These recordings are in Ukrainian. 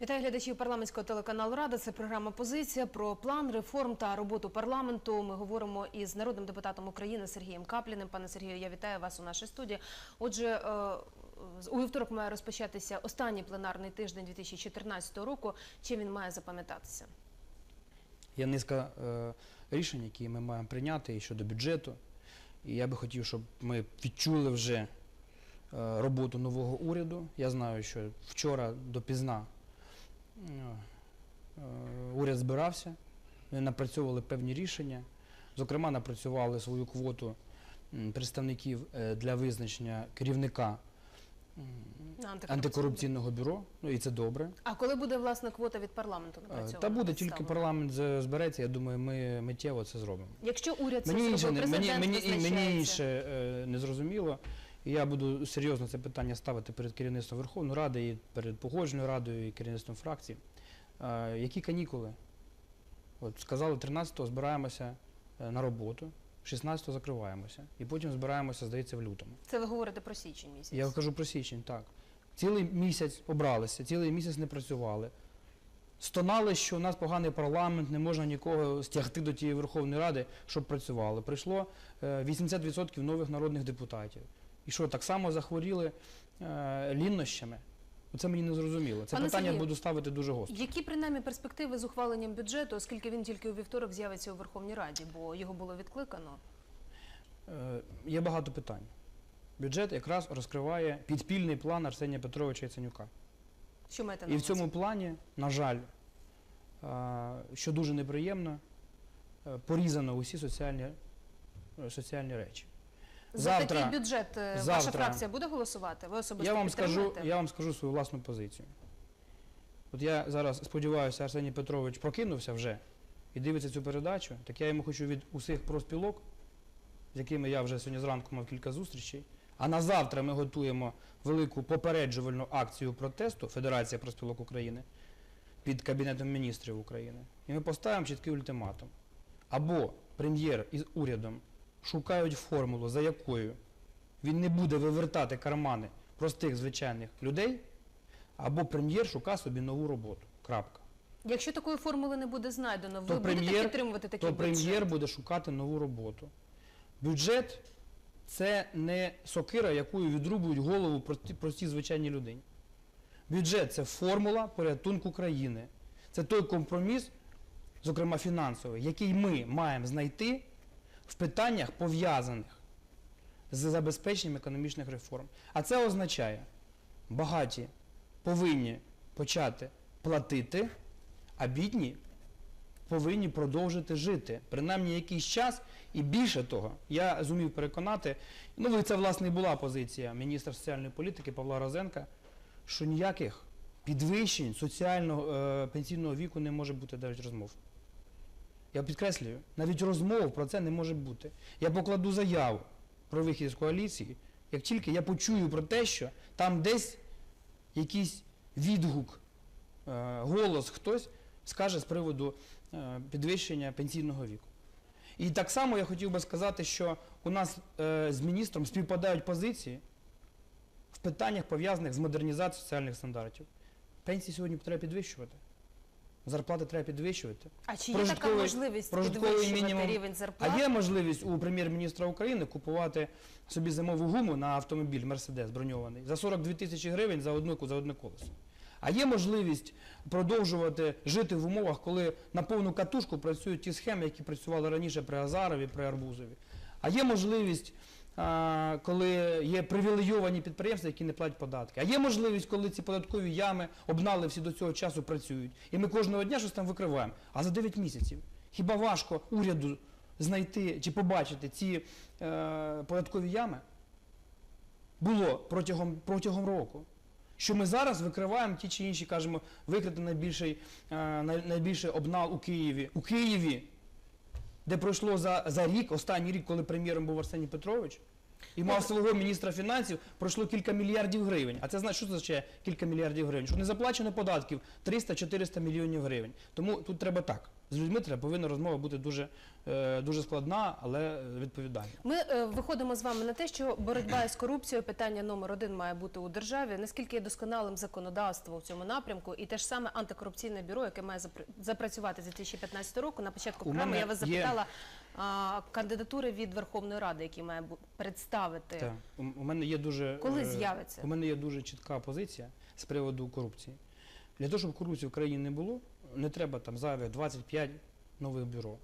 Вітаю глядачів парламентського телеканалу Рада. Це програма Позиція про план реформ та роботу парламенту. Ми говоримо із народним депутатом України Сергієм Капліним. Пане Сергію, я вітаю вас у нашій студії. Отже, е, у вівторок має розпочатися останній пленарний тиждень 2014 року. Чим він має запам'ятатися? Є низка е, рішень, які ми маємо прийняти і щодо бюджету. І я би хотів, щоб ми відчули вже е, роботу нового уряду. Я знаю, що вчора допізна уряд збирався, вони напрацьовували певні рішення. Зокрема, напрацювали свою квоту представників е, для визначення керівника антикорупційного бюро. Ну і це добре. А коли буде власне квота від парламенту Е, напрацьована? Та буде тільки парламент збереться. Я думаю, ми миттєво це зробимо. Якщо уряд це Мені інше, мені, президент мені, мені інше е, не зрозуміло. І я буду серйозно це питання ставити перед керівництвом Верховної Ради, і перед погодженою радою, і керівництвом фракції. Е, які канікули? От сказали, 13-го збираємося е, на роботу, 16-го закриваємося. І потім збираємося, здається, в лютому. Це ви говорите про січень місяць. Я кажу про січень, так. Цілий місяць обралися, цілий місяць не працювали. Стонали, що у нас поганий парламент, не можна нікого стягти до тієї Верховної Ради, щоб працювали. Прийшло е, 80% нових народних депутатів. І що, так само захворіли е, ліннощами? Оце мені не зрозуміло. Це Пане питання Сергію, буду ставити дуже гостро. Які принаймні перспективи з ухваленням бюджету, оскільки він тільки у вівторок з'явиться у Верховній Раді, бо його було відкликано? Е, Є багато питань. Бюджет якраз розкриває підпільний план Арсенія Петровича Яценюка. Що маєте на І в увазі? цьому плані, на жаль, а, що дуже неприємно, е, порізано усі соціальні, е, соціальні речі. За завтра- такий бюджет е, ваша фракція буде голосувати? Ви особисто Я вам, скажу, я вам скажу свою власну позицію. От я зараз сподіваюся, Арсеній Петрович прокинувся вже і дивиться цю передачу, так я йому хочу від усіх проспілок, з якими я вже сьогодні зранку мав кілька зустрічей. А на завтра ми готуємо велику попереджувальну акцію протесту Федерація проспілок України під Кабінетом міністрів України. І ми поставимо чіткий ультиматум. Або прем'єр із урядом шукають формулу, за якою він не буде вивертати кармани простих звичайних людей, або прем'єр шукає собі нову роботу. Крапка. Якщо такої формули не буде знайдено, ви То будете підтримувати такий То бюджет? прем'єр буде шукати нову роботу. Бюджет це не сокира, якою відрубують голову прості, простій звичайній людині. Бюджет це формула порятунку країни. Це той компроміс, зокрема фінансовий, який ми маємо знайти в питаннях пов'язаних з забезпеченням економічних реформ. А це означає, багаті повинні почати платити, а бідні повинні продовжити жити, принаймні якийсь час. І більше того, я зумів переконати, ну це власне і була позиція міністра соціальної політики Павла Розенка, що ніяких підвищень соціального е, пенсійного віку не може бути навіть розмов. Я підкреслюю, навіть розмов про це не може бути. Я покладу заяву про вихід з коаліції, як тільки я почую про те, що там десь якийсь відгук, е, голос хтось скаже з приводу е, підвищення пенсійного віку. І так само я хотів би сказати, що у нас е, з міністром співпадають позиції в питаннях пов'язаних з модернізацією соціальних стандартів. Пенсії сьогодні треба підвищувати. Зарплати треба підвищувати. А чи є така можливість підвищувати мінімум. рівень зарплат? А є можливість у прем'єр-міністра України купувати собі зимову гуму на автомобіль Мерседес броньований за 42 тисячі гривень за одну за одне колесо. А є можливість продовжувати жити в умовах, коли на повну катушку працюють ті схеми, які працювали раніше при Азарові, при Арбузові. А є можливість, коли є привілейовані підприємства, які не платять податки. А є можливість, коли ці податкові ями обнали всі до цього часу працюють. І ми кожного дня щось там викриваємо. А за 9 місяців хіба важко уряду знайти чи побачити ці е, податкові ями? Було протягом, протягом року. Що ми зараз викриваємо ті чи інші, кажемо, викрити найбільший, е, найбільший обнал у Києві. У Києві, де пройшло за, за рік, останній рік, коли прем'єром був Арсеній Петрович, і мав свого міністра фінансів, пройшло кілька мільярдів гривень. А це значить, що означає кілька мільярдів гривень? Що не заплачено податків 300-400 мільйонів гривень. Тому тут треба так. З людьми треба повинна розмова бути дуже, е, дуже складна, але відповідальна. Ми е, виходимо з вами на те, що боротьба з корупцією питання номер один має бути у державі. Наскільки є досконалим законодавство в цьому напрямку, і те ж саме антикорупційне бюро, яке має запр- запрацювати з 2015 року. На початку програми я вас є- запитала а, кандидатури від Верховної Ради, які має представити. Так. У, мене є дуже Коли е, з'явиться? У мене є дуже чітка позиція з приводу корупції. Для того, щоб корупції в країні не було, не треба там зайвих 25 нових бюро.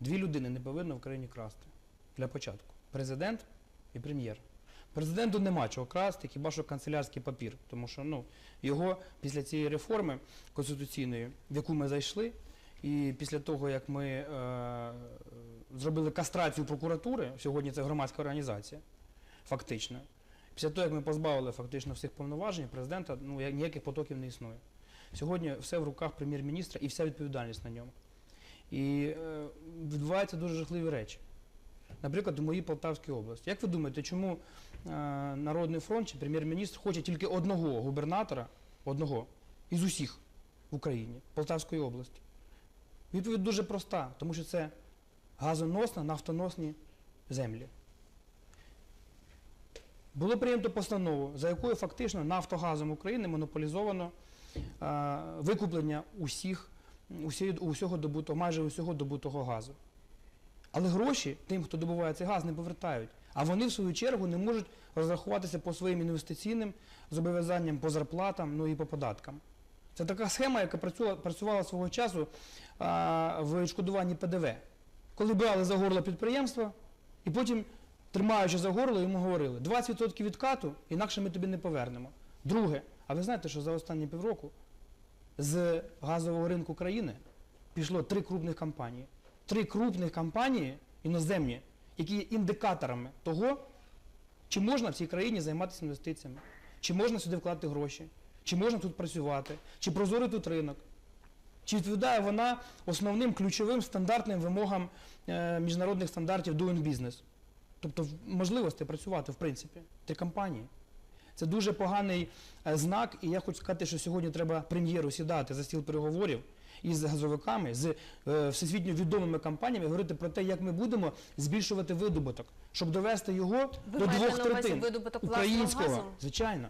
Дві людини не повинні в країні красти. Для початку. Президент і прем'єр. Президенту нема чого красти, хіба що канцелярський папір. Тому що ну, його після цієї реформи конституційної, в яку ми зайшли, і після того, як ми е, зробили кастрацію прокуратури, сьогодні це громадська організація, фактично. Після того, як ми позбавили фактично всіх повноважень, президента ну, ніяких потоків не існує. Сьогодні все в руках прем'єр-міністра і вся відповідальність на ньому. І е, відбуваються дуже жахливі речі. Наприклад, у моїй Полтавській області. Як ви думаєте, чому е, Народний фронт чи прем'єр-міністр хоче тільки одного губернатора, одного із усіх в Україні, Полтавської області? Відповідь дуже проста, тому що це газоносна, нафтоносні землі. Було прийнято постанову, за якою фактично Нафтогазом України монополізовано викуплення усіх, усі- усього добутого, майже усього добутого газу. Але гроші тим, хто добуває цей газ, не повертають. А вони, в свою чергу, не можуть розрахуватися по своїм інвестиційним зобов'язанням, по зарплатам, ну і по податкам. Це така схема, яка працювала, працювала свого часу а, в відшкодуванні ПДВ. Коли брали за горло підприємства, і потім, тримаючи за горло, йому говорили 20% відкату, інакше ми тобі не повернемо. Друге, а ви знаєте, що за останні півроку з газового ринку країни пішло три крупних компанії. Три крупних компанії іноземні, які є індикаторами того, чи можна в цій країні займатися інвестиціями, чи можна сюди вкладати гроші, чи можна тут працювати, чи прозорий тут ринок, чи відповідає вона основним ключовим стандартним вимогам е, міжнародних стандартів doing business. Тобто можливості працювати, в принципі, три компанії. Це дуже поганий е, знак, і я хочу сказати, що сьогодні треба прем'єру сідати за стіл переговорів із газовиками, з е, всесвітньо відомими компаніями, говорити про те, як ми будемо збільшувати видобуток, щоб довести його Ви до двох третин видобуток українського. газу? Звичайно.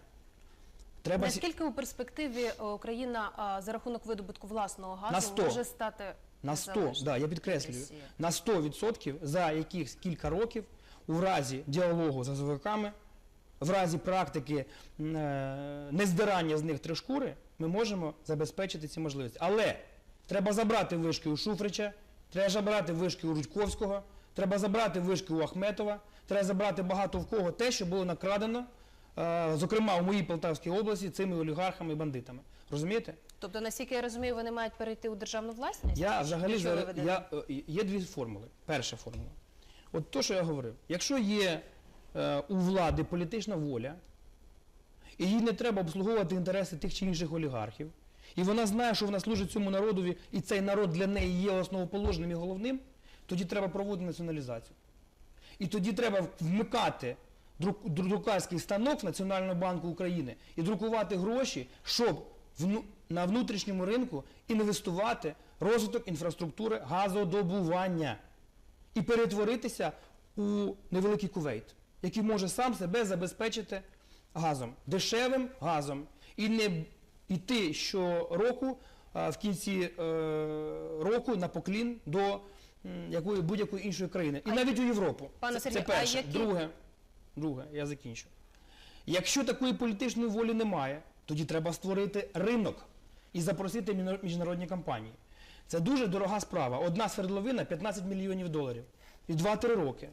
Треба Наскільки у перспективі Україна за рахунок видобутку власного газу може стати на 100, да, я підкреслюю, на 100% за якихось кілька років у разі діалогу з газовиками, в разі практики е, нездирання з них три шкури, ми можемо забезпечити ці можливості. Але треба забрати вишки у Шуфрича, треба забрати вишки у Рудьковського, треба забрати вишки у Ахметова, треба забрати багато в кого те, що було накрадено, е, зокрема у моїй Полтавській області, цими олігархами і бандитами. Розумієте? Тобто, наскільки я розумію, вони мають перейти у державну власність? Я взагалі ведете? я, е, є дві формули. Перша формула. От то, що я говорив. Якщо є у влади політична воля, і їй не треба обслуговувати інтереси тих чи інших олігархів, і вона знає, що вона служить цьому народові, і цей народ для неї є основоположним і головним, тоді треба проводити націоналізацію. І тоді треба вмикати друкарський станок в Національному банку України і друкувати гроші, щоб на внутрішньому ринку інвестувати розвиток інфраструктури газодобування і перетворитися у невеликий кувейт, який може сам себе забезпечити газом, дешевим газом, і не йти щороку в кінці е, року на поклін до якої будь-якої іншої країни. І навіть у Європу. Пане це, а перше. які- Друге, друге, я закінчу. Якщо такої політичної волі немає, тоді треба створити ринок і запросити міжнародні компанії. Це дуже дорога справа. Одна свердловина 15 мільйонів доларів. І 2-3 роки.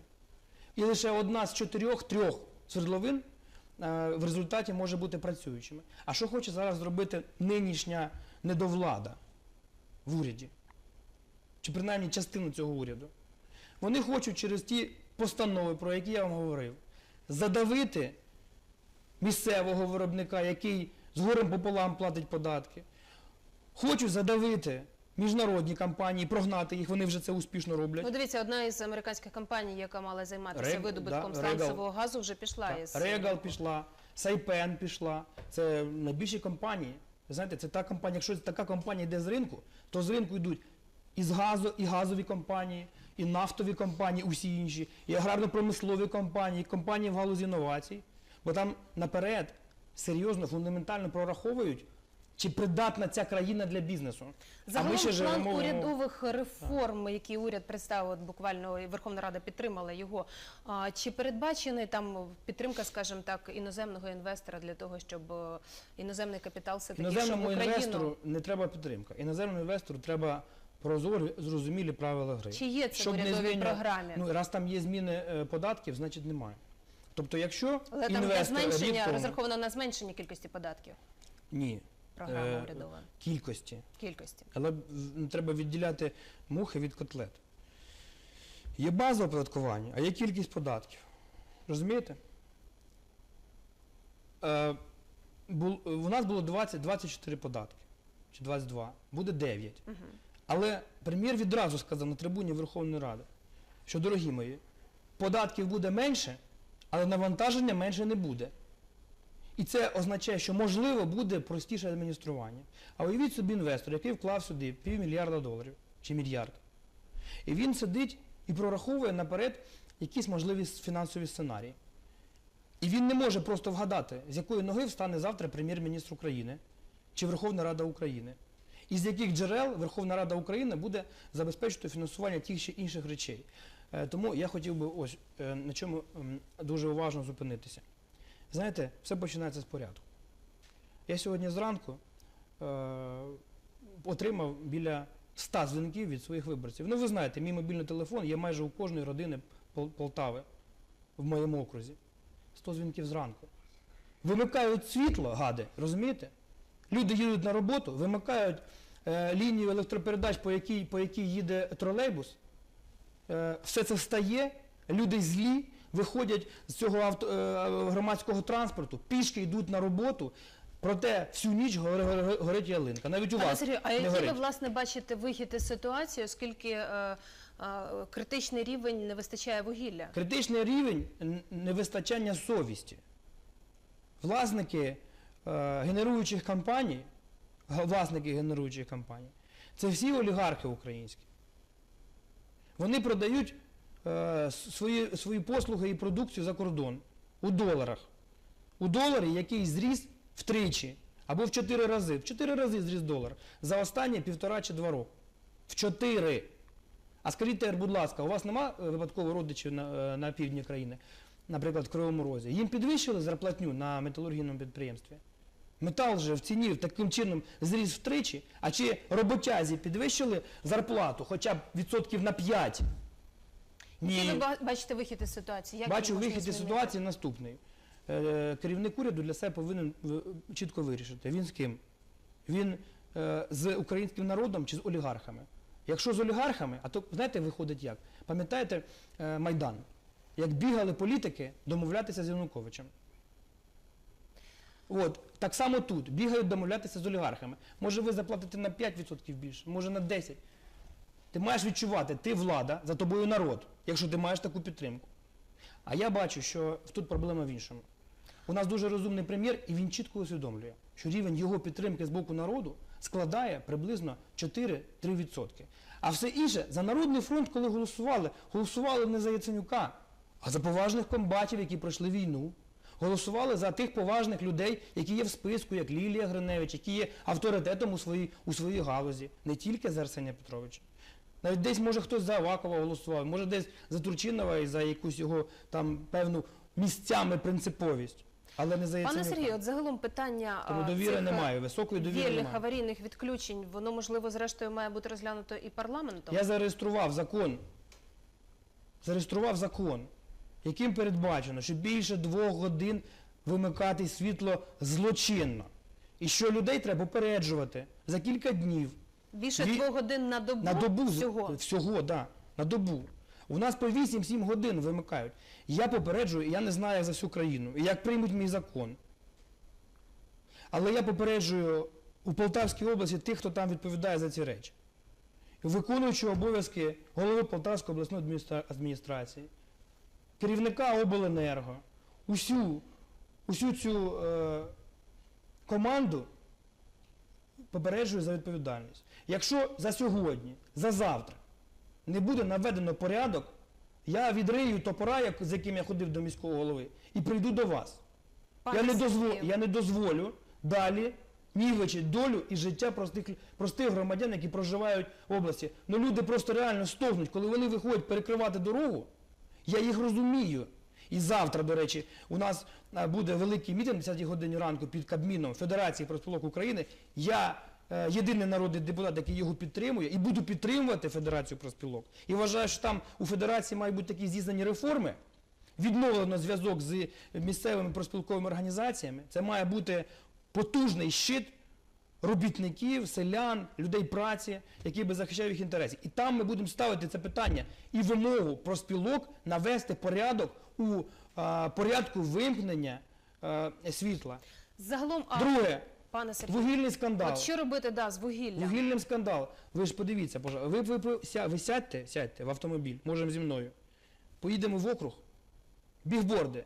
І лише одна з чотирьох-трьох свердловин е, в результаті може бути працюючими. А що хоче зараз зробити нинішня недовлада в уряді? Чи принаймні частину цього уряду? Вони хочуть через ті постанови, про які я вам говорив, задавити місцевого виробника, який з горем пополам платить податки. Хочуть задавити міжнародні компанії, прогнати їх, вони вже це успішно роблять. Ну, дивіться, одна із американських компаній, яка мала займатися Рег- видобутком да, сланцевого газу, вже пішла із Регал пішла, Сайпен пішла. Це найбільші компанії. Ви знаєте, це та компанія, якщо така компанія йде з ринку, то з ринку йдуть і, з газу, і газові компанії, і нафтові компанії, усі інші, і аграрно-промислові компанії, і компанії в галузі інновацій. Бо там наперед серйозно, фундаментально прораховують, чи придатна ця країна для бізнесу. Загалом ще план живемо- урядових реформ, які уряд представив, от буквально Верховна Рада підтримала його. А, чи передбачений там підтримка, скажімо так, іноземного інвестора для того, щоб е, іноземний капітал все таки в Іноземному Україну? інвестору не треба підтримка. Іноземному інвестору треба прозорі, зрозумілі правила гри. Чи є це Щоб в урядовій змінювати- програмі? Ну, раз там є зміни е, податків, значить немає. Тобто, якщо Але там інвестор рік зменшення тому- розраховано на зменшення кількості податків. ні, Програма Е, урядова кількості. кількості. Але треба відділяти мухи від котлет. Є база оподаткування, а є кількість податків. Розумієте? Е, у нас було 20, 24 податки. Чи 22. Буде 9. Угу. Але прем'єр відразу сказав на трибуні Верховної Ради, що, дорогі мої, податків буде менше, але навантаження менше не буде. І це означає, що можливо буде простіше адміністрування. А уявіть собі інвестор, який вклав сюди півмільярда доларів чи мільярд. І він сидить і прораховує наперед якісь можливі фінансові сценарії. І він не може просто вгадати, з якої ноги встане завтра прем'єр-міністр України чи Верховна Рада України. І з яких джерел Верховна Рада України буде забезпечити фінансування тих чи інших речей. Е, Тому я хотів би ось е, на чому дуже уважно зупинитися. Знаєте, все починається з порядку. Я сьогодні зранку е, отримав біля 100 дзвінків від своїх виборців. Ну, ви знаєте, мій мобільний телефон є майже у кожної родини Пол- Полтави в моєму окрузі. 100 дзвінків зранку. Вимикають світло, гади, розумієте? Люди їдуть на роботу, вимикають е, лінію електропередач, по якій, по якій їде тролейбус. Е, все це встає, люди злі, виходять з цього авто, е, громадського транспорту, пішки йдуть на роботу, проте всю ніч гори- гори- горить ялинка. Навіть у Пане вас Сергію, а не який ви горить. власне бачите вихід із ситуації, оскільки е, е, критичний рівень не вистачає вугілля? Критичний рівень невистачання совісті. Власники е, генеруючих компаній, власники генеруючих компаній, це всі олігархи українські. Вони продають е, свої, свої послуги і продукцію за кордон у доларах. У доларі, який зріс втричі або в чотири рази. В чотири рази зріс долар за останні півтора чи два роки. В чотири. А скажіть будь ласка, у вас нема е, випадково родичів на, е, на півдні країни, наприклад, в Кривому Розі? Їм підвищили зарплатню на металургійному підприємстві? Метал же в ціні таким чином зріс втричі, а чи роботязі підвищили зарплату хоча б відсотків на 5? Який ви бачите вихід із ситуації? Як Бачу вихід із ситуації наступний. Е, Керівник уряду для себе повинен чітко вирішити. Він з ким? Він е, з українським народом чи з олігархами? Якщо з олігархами, а то знаєте, виходить як? Пам'ятаєте е, Майдан? Як бігали політики домовлятися з Януковичем. От, так само тут. Бігають домовлятися з олігархами. Може ви заплатите на 5% більше, може на 10%. Ти маєш відчувати, ти влада, за тобою народ, якщо ти маєш таку підтримку. А я бачу, що тут проблема в іншому. У нас дуже розумний прем'єр, і він чітко усвідомлює, що рівень його підтримки з боку народу складає приблизно 4-3%. А все інше за Народний фронт, коли голосували, голосували не за Яценюка, а за поважних комбатів, які пройшли війну. Голосували за тих поважних людей, які є в списку, як Лілія Гриневич, які є авторитетом у своїй, у своїй галузі, не тільки за Арсенія Петровича. Навіть десь може хтось за Авакова голосував, може десь за Турчинова і за якусь його там певну місцями принциповість. Але не за Пане Сергію, от загалом питання Тому довіри немає, високої довіри вільних немає. аварійних відключень, воно можливо зрештою має бути розглянуто і парламентом. Я зареєстрував закон. Зареєстрував закон, яким передбачено, що більше двох годин вимикати світло злочинно. І що людей треба попереджувати за кілька днів. Більше двох годин на добу, На добу всього. Всього, да, на добу. У нас по 8-7 годин вимикають. Я попереджую, і я не знаю як за всю країну, і як приймуть мій закон. Але я попереджую у Полтавській області тих, хто там відповідає за ці речі. Виконуючи обов'язки голови Полтавської обласної адміністра- адміністрації, керівника обленерго, усю, усю цю е, команду попереджую за відповідальність. Якщо за сьогодні, за завтра не буде наведено порядок, я відрию топора, з яким я ходив до міського голови, і прийду до вас. Я не, дозволю, я не дозволю далі нівечити долю і життя простих, простих громадян, які проживають в області. Ну люди просто реально стогнуть, коли вони виходять перекривати дорогу. Я їх розумію. І завтра, до речі, у нас буде великий мітинг о 10 годині ранку під Кабміном Федерації профспілок України. Я єдиний народний депутат, який його підтримує, і буду підтримувати Федерацію профспілок. І вважаю, що там у Федерації мають бути такі здійснені реформи, відновлено зв'язок з місцевими проспілковими організаціями. Це має бути потужний щит робітників, селян, людей праці, які би захищав їх інтереси. І там ми будемо ставити це питання і вимогу проспілок навести порядок у а, порядку вимкнення а, світла. Загалом, Друге, пане Сергію, вугільний скандал. от що робити да, з вугіллям? Вугільним скандал. Ви ж подивіться, пожалуйста. Ви, ви, ви, ся- ви сядьте, сядьте в автомобіль, можемо зі мною. Поїдемо в округ. Бігборди.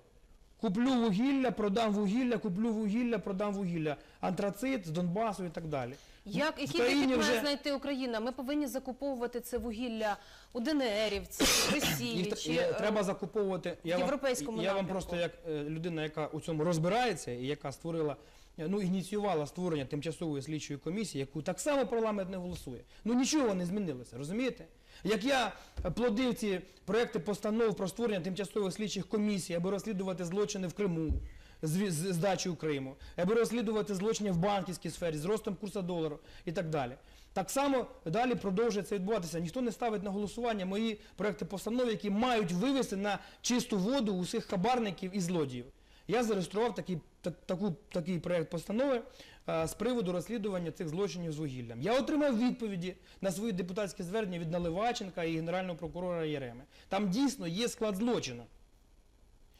Куплю вугілля, продам вугілля, куплю вугілля, продам вугілля. Антрацит з Донбасу і так далі. Як, В який країні вихід має знайти Україна? Ми повинні закуповувати це вугілля у ДНРівці, в Росії Їх тр- чи е, треба закуповувати. Я вам, європейському я вам напрямку. просто як е, людина, яка у цьому розбирається і яка створила, ну ініціювала створення тимчасової слідчої комісії, яку так само парламент не голосує. Ну нічого не змінилося, розумієте? Як я е, плодив ці проекти постанов про створення тимчасових слідчих комісій, аби розслідувати злочини в Криму. З, з, з здачі у Криму, аби розслідувати злочини в банківській сфері, з ростом курсу долару і так далі. Так само далі продовжує це відбуватися. Ніхто не ставить на голосування мої проекти постанов, які мають вивести на чисту воду усіх хабарників і злодіїв. Я зареєстрував такий, так, таку, такий проект постанови е, з приводу розслідування цих злочинів з вугіллям. Я отримав відповіді на свої депутатські звернення від Наливаченка і генерального прокурора Єреми. Там дійсно є склад злочину.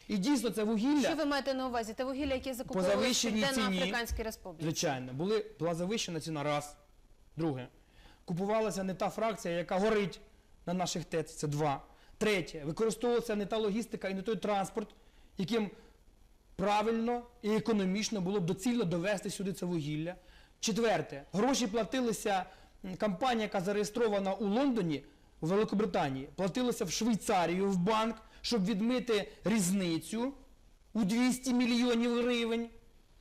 І дійсно це вугілля. Що ви маєте на увазі? Те вугілля, яке закуповували в. Південно-Африканській Республіці? Звичайно, були, була завищена ціна раз. Друге. Купувалася не та фракція, яка горить на наших ТЕЦ, це два. Третє. Використовувалася не та логістика і не той транспорт, яким правильно і економічно було б доцільно довести сюди це вугілля. Четверте. Гроші платилися, компанія, яка зареєстрована у Лондоні, у Великобританії, платилася в Швейцарію в банк, щоб відмити різницю у 200 мільйонів гривень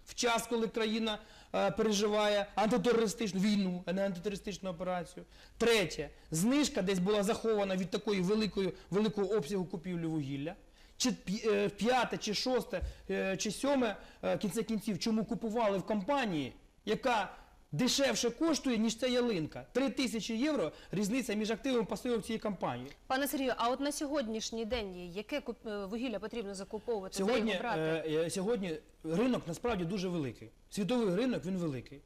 в час, коли країна е, переживає антитерористичну війну, а не антитерористичну операцію. Третє, знижка десь була захована від такої великої, великого обсягу купівлі вугілля. Чи е, п'яте, чи шосте, е, чи сьоме е, кінце кінців, чому купували в компанії, яка дешевше коштує, ніж ця ялинка. Три тисячі євро різниця між активом і пасивом цієї компанії. Пане Сергію, а от на сьогоднішній день яке вугілля потрібно закуповувати? Сьогодні, брати? сьогодні ринок насправді дуже великий. Світовий ринок він великий.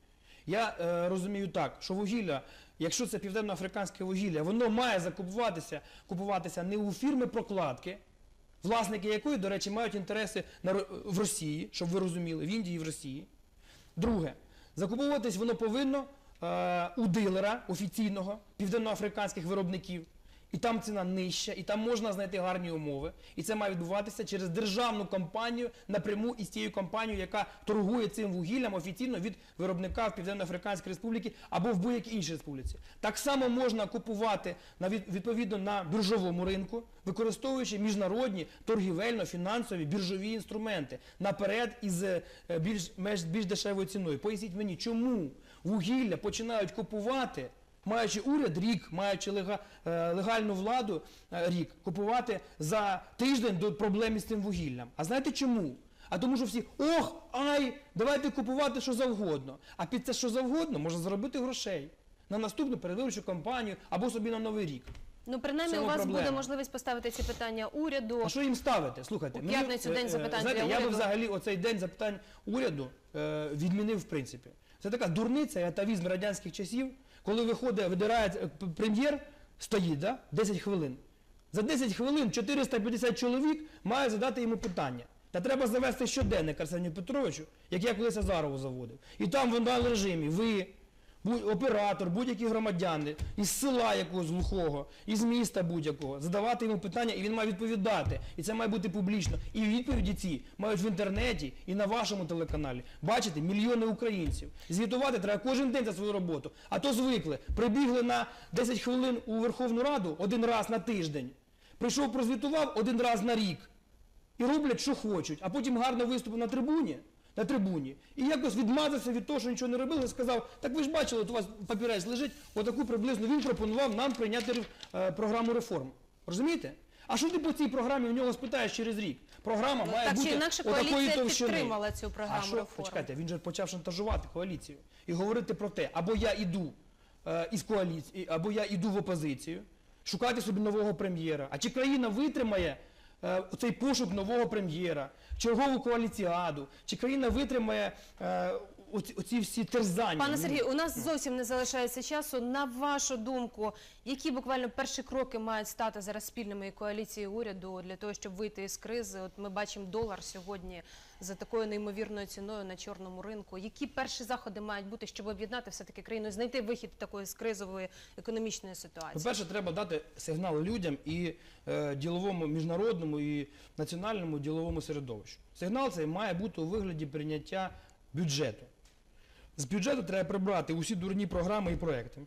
Я е, розумію так, що вугілля, якщо це південноафриканське вугілля, воно має закупуватися купуватися не у фірми прокладки, власники якої, до речі, мають інтереси в Росії, щоб ви розуміли, в Індії і в Росії. Друге, закуповуватись воно повинно е, у дилера офіційного південноафриканських виробників. І там ціна нижча, і там можна знайти гарні умови. І це має відбуватися через державну компанію напряму із тією компанією, яка торгує цим вугіллям офіційно від виробника в Південно-Африканській Республіці або в будь-якій іншій республіці. Так само можна купувати на від- відповідно на біржовому ринку, використовуючи міжнародні торгівельно-фінансові біржові інструменти наперед із е, більш, меж- більш дешевою ціною. Поясніть мені, чому вугілля починають купувати? Маючи уряд рік, маючи е, легальну владу е, рік, купувати за тиждень до проблем із цим вугіллям. А знаєте чому? А тому, що всі ох, ай, давайте купувати що завгодно. А під це що завгодно можна заробити грошей на наступну передвиборчу кампанію або собі на новий рік. Ну, принаймні, у вас проблема. буде можливість поставити ці питання уряду. А що їм ставити? Слухайте, У п'ятницю е, день запитань знаєте, для я би взагалі оцей день запитань уряду е, відмінив в принципі. Це така дурниця і атавізм радянських часів, коли виходить, видирає е, прем'єр, стоїть, да? 10 хвилин. За 10 хвилин 450 чоловік має задати йому питання. Та треба завести щоденник Арсенію Петровичу, як я колись Азарову заводив. І там в онлайн режимі ви, оператор, будь-які громадяни із села якогось глухого, із міста будь-якого, задавати йому питання, і він має відповідати. І це має бути публічно. І відповіді ці мають в інтернеті і на вашому телеканалі. Бачите, мільйони українців. Звітувати треба кожен день за свою роботу. А то звикли. Прибігли на 10 хвилин у Верховну Раду один раз на тиждень. Прийшов, прозвітував один раз на рік. І роблять, що хочуть, а потім гарно виступив на трибуні, на трибуні, і якось відмазався від того, що нічого не робили, і сказав, так ви ж бачили, от у вас папірець лежить, отаку приблизно він пропонував нам прийняти е, програму реформ. Розумієте? А що ти по цій програмі в нього спитаєш через рік? Програма Ну, має так чи бути інакше отакої коаліція товщини. підтримала цю програму а що? реформ. Почекайте, він же почав шантажувати коаліцію і говорити про те, або я іду е, із коаліції, або я іду в опозицію, шукати собі нового прем'єра. А чи країна витримає цей пошук нового прем'єра, чергову коаліціаду, чи країна витримає е, оці, оці всі терзання? Пане Сергію, у нас зовсім не залишається часу. На вашу думку, які буквально перші кроки мають стати зараз спільними і коаліції уряду для того, щоб вийти із кризи? От ми бачимо долар сьогодні за такою неймовірною ціною на чорному ринку. Які перші заходи мають бути, щоб об'єднати все таки країну, і знайти вихід такої з кризової економічної ситуації? По-перше, треба дати сигнал людям і е, діловому міжнародному і національному діловому середовищу. Сигнал цей має бути у вигляді прийняття бюджету. З бюджету треба прибрати усі дурні програми і проекти.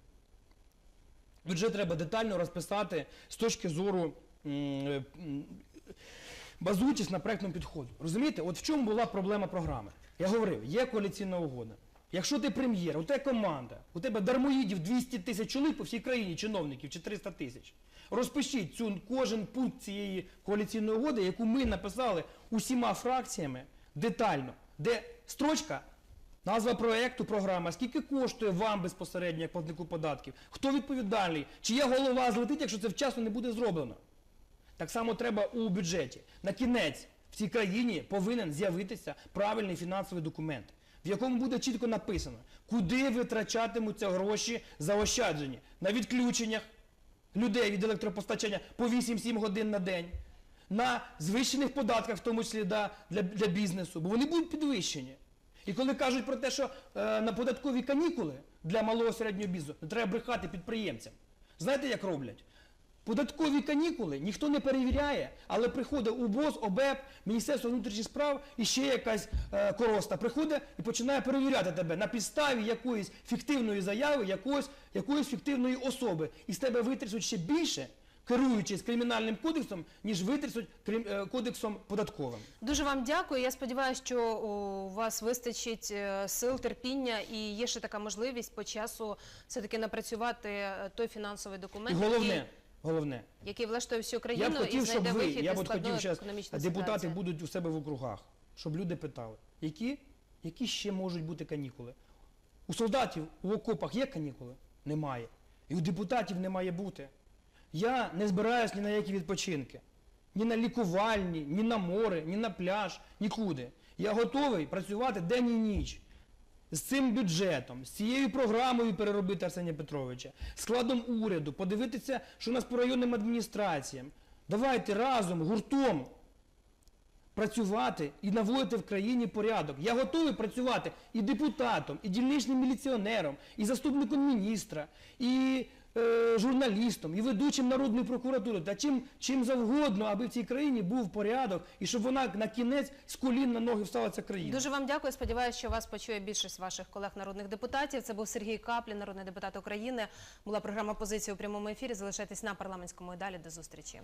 Бюджет треба детально розписати з точки зору, е, базуючись на проектному підходу. Розумієте, от в чому була проблема програми? Я говорив, є коаліційна угода. Якщо ти прем'єр, у тебе команда, у тебе дармоїдів 200 тисяч чоловік по всій країні, чиновників чи 300 тисяч. Розпишіть цю, кожен пункт цієї коаліційної угоди, яку ми написали усіма фракціями детально, де строчка, назва проекту, програма, скільки коштує вам безпосередньо як платнику податків, хто відповідальний, чия голова злетить, якщо це вчасно не буде зроблено. Так само треба у бюджеті. На кінець в цій країні повинен з'явитися правильний фінансовий документ, в якому буде чітко написано, куди витрачатимуться гроші заощаджені на відключеннях людей від електропостачання по 8-7 годин на день, на звищених податках, в тому числі да, для, для бізнесу, бо вони будуть підвищені. І коли кажуть про те, що е, на податкові канікули для малого середнього бізнесу, не треба брехати підприємцям. Знаєте, як роблять? Податкові канікули ніхто не перевіряє, але приходить УБОЗ, ОБЕП, Міністерство внутрішніх справ і ще якась е, короста приходить і починає перевіряти тебе на підставі якоїсь фіктивної заяви, якоїсь, якоїсь фіктивної особи. І з тебе витрясуть ще більше, керуючись кримінальним кодексом, ніж витрясуть крим- е, кодексом податковим. Дуже вам дякую. Я сподіваюся, що у вас вистачить е, сил, терпіння і є ще така можливість по часу все-таки напрацювати е, той фінансовий І документ, головне, який, головне, який влаштує всю Я країну б і хотів, щоб знайде ви, вихід я із б от хотів складної зараз, економічної депутати ситуації. будуть у себе в округах, щоб люди питали, які, які ще можуть бути канікули? У солдатів у окопах є канікули? Немає. І у депутатів не має бути. Я не збираюсь ні на які відпочинки. Ні на лікувальні, ні на море, ні на пляж, нікуди. Я готовий працювати день і ніч з цим бюджетом, з цією програмою переробити Арсенія Петровича, складом уряду, подивитися, що у нас по районним адміністраціям. Давайте разом, гуртом працювати і наводити в країні порядок. Я готовий працювати і депутатом, і дільничним міліціонером, і заступником міністра, і е, журналістом, і ведучим народної прокуратури, та чим, чим завгодно, аби в цій країні був порядок, і щоб вона на кінець з колін на ноги встала ця країна. Дуже вам дякую. Сподіваюся, що вас почує більшість ваших колег народних депутатів. Це був Сергій Каплін, народний депутат України. Була програма «Позиція» у прямому ефірі. Залишайтесь на парламентському і далі. До зустрічі.